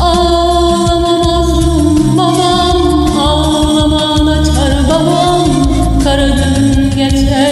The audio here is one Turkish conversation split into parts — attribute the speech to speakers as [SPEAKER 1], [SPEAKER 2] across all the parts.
[SPEAKER 1] Ağlamam ağlamana çar babam, kara geçer.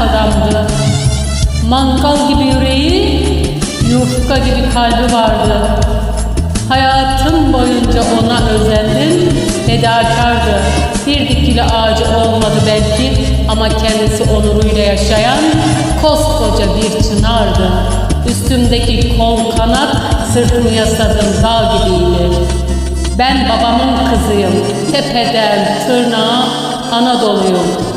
[SPEAKER 1] adamdı. Mangal gibi yüreği, yufka gibi kalbi vardı. Hayatım boyunca ona özendim, fedakardı. Bir dikili ağacı olmadı belki ama kendisi onuruyla yaşayan koskoca bir çınardı. Üstümdeki kol kanat, sırtımı yasadığım dağ gibiydi. Ben babamın kızıyım, tepeden tırnağa Anadolu'yum.